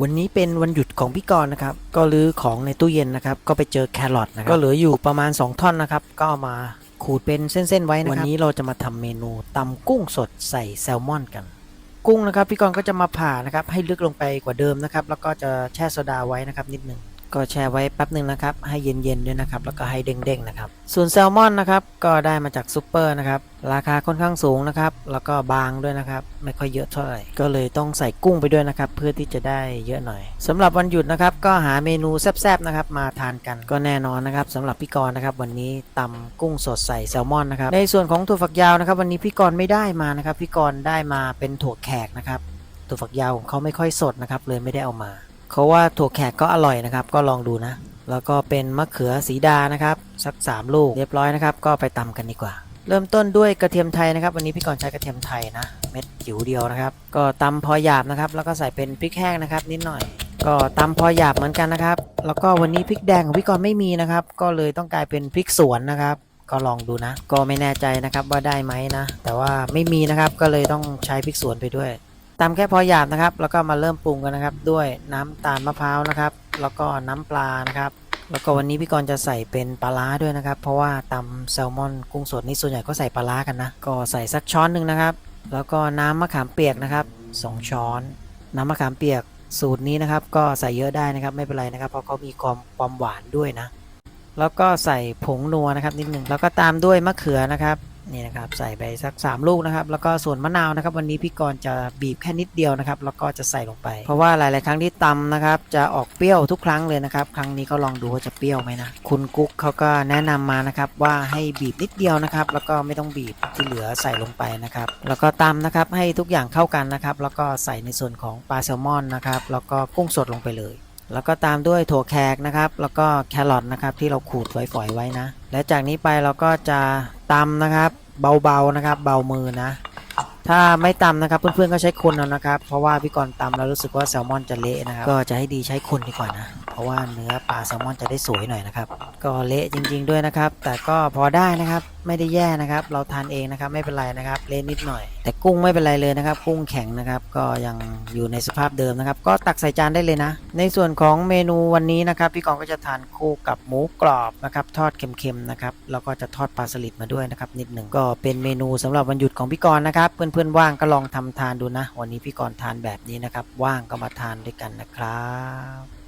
วันนี้เป็นวันหยุดของพี่กรณ์นะครับ ก็รื้อของในตู้เย็นนะครับ ก็ไปเจอแครอทนะครับ ก็เหลืออยู่ประมาณ 2 ท่อนนะครับ ก็เอามาขูดเป็นเส้นๆไว้นะครับ วันนี้เราจะมาทำเมนูตำกุ้งสดใส่แซลมอนกัน กุ้งนะครับ พี่กรณ์ก็จะมาผ่านะครับ ให้ลึกลงไปกว่าเดิมนะครับ แล้วก็จะแช่โซดาไว้นะครับนิดนึง ก็แช่ไว้แป๊บหนึ่งนะครับ ให้เย็นๆด้วยนะครับ แล้วก็ให้เด้งๆนะครับ ส่วนแซลมอนนะครับ ก็ได้มาจากซูเปอร์นะครับ ราคาค่อนข้างสูงนะครับ แล้วก็บางด้วยนะครับ ไม่ค่อยเยอะเท่าไหร่ ก็เลยต้องใส่กุ้งไปด้วยนะครับ เพื่อที่จะได้เยอะหน่อยสำหรับวันหยุดนะครับ ก็หาเมนูแซ่บๆนะครับ มาทานกัน ก็แน่นอนนะครับสำหรับพี่กรณ์นะครับ วันนี้ตำกุ้งสดใส่แซลมอนนะครับ ในส่วนของถั่วฝักยาวนะครับ วันนี้พี่กรณ์ไม่ได้มานะครับ พี่กรณ์ได้มาเป็นถั่วแขกนะครับ ถั่วฝักยาวของเขาไม่ค่อยสดนะครับ เลยไม่ได้เอามา เขาว่าถั่วแขกก็อร่อยนะครับ ก็ลองดูนะ แล้วก็เป็นมะเขือสีดานะครับสัก 3 ลูกเรียบร้อยนะครับ ก็ไปตำกันดีกว่า เริ่มต้นด้วยกระเทียมไทยนะครับ วันนี้พี่กรณ์ใช้กระเทียมไทยนะ เม็ดจิ๋วเดียวนะครับ ก็ตำพอหยาบนะครับ แล้วก็ใส่เป็นพริกแห้งนะครับ นิดหน่อย ก็ตำพอหยาบเหมือนกันนะครับ แล้วก็วันนี้พริกแดงของพี่กรณ์ไม่มีนะครับ ก็เลยต้องกลายเป็นพริกสวนนะครับก็ลองดูนะ ก็ไม่แน่ใจนะครับว่าได้ไหมนะ แต่ว่าไม่มีนะครับ ก็เลยต้องใช้พริกสวนไปด้วย ตำแค่พอหยาบนะครับ แล้วก็มาเริ่มปรุงกันนะครับ ด้วยน้ำตาลมะพร้าวนะครับ แล้วก็น้ำปลานะครับ แล้วก็วันนี้พี่กรณ์จะใส่เป็นปลาร้าด้วยนะครับ เพราะว่าตำแซลมอนกุ้งสดนี่ส่วนใหญ่ก็ใส่ปลาร้ากันนะ ก็ใส่สักช้อนหนึ่งนะครับ แล้วก็น้ำมะขามเปียกนะครับสองช้อน น้ำมะขามเปียกสูตรนี้นะครับ ก็ใส่เยอะได้นะครับไม่เป็นไรนะครับ เพราะเขามีความความหวานด้วยนะ แล้วก็ใส่ผงนัวนะครับนิดหนึ่งแล้วก็ตามด้วยมะเขือนะครับ นี่นะครับใส่ไปสัก 3 ลูกนะครับ แล้วก็ส่วนมะนาวนะครับ วันนี้พี่กรณ์จะบีบแค่นิดเดียวนะครับ แล้วก็จะใส่ลงไป เพราะว่าหลาย ๆ ครั้งที่ตำนะครับ จะออกเปรี้ยวทุกครั้งเลยนะครับ ครั้งนี้ก็ลองดูว่าจะเปรี้ยวไหมนะ คุณกุ๊กเขาก็แนะนำมานะครับว่าให้บีบนิดเดียวนะครับ แล้วก็ไม่ต้องบีบที่เหลือใส่ลงไปนะครับ แล้วก็ตำนะครับให้ทุกอย่างเข้ากันนะครับ แล้วก็ใส่ในส่วนของปลาแซลมอนนะครับ แล้วก็กุ้งสดลงไปเลย แล้วก็ตามด้วยถั่วแขกนะครับ แล้วก็แครอทนะครับที่เราขูดฝอยๆไว้นะ และจากนี้ไปเราก็จะตำนะครับเบาๆนะครับ เบามือนะ ถ้าไม่ตำนะครับเพื่อนๆก็ใช้คนเอานะครับ เพราะว่าพี่กรณ์ตำแล้วรู้สึกว่าแซลมอนจะเละนะครับ ก็จะให้ดีใช้คนดีกว่านะ เพราะว่าเนื้อปลาแซลมอนจะได้สวยหน่อยนะครับ ก็เละจริง ๆด้วยนะครับ แต่ก็พอได้นะครับไม่ได้แย่นะครับ เราทานเองนะครับไม่เป็นไรนะครับเละนิดหน่อย แต่กุ้งไม่เป็นไรเลยนะครับ กุ้งแข็งนะครับ ก็ยังอยู่ในสภาพเดิมนะครับ ก็ตักใส่จานได้เลยนะ ในส่วนของเมนูวันนี้นะครับพี่กองก็จะทานคู่กับหมูกรอบนะครับทอดเค็มๆนะครับแล้วก็จะทอดปลาสลิดมาด้วยนะครับนิดหนึ่งก็เป็นเมนูสำหรับวันหยุดของพี่กรณ์นะครับ เพื่อนๆว่างก็ลองทำทานดูนะ วันนี้พี่กรณ์ทานแบบนี้นะครับ ว่างก็มาทานด้วยกันนะครับ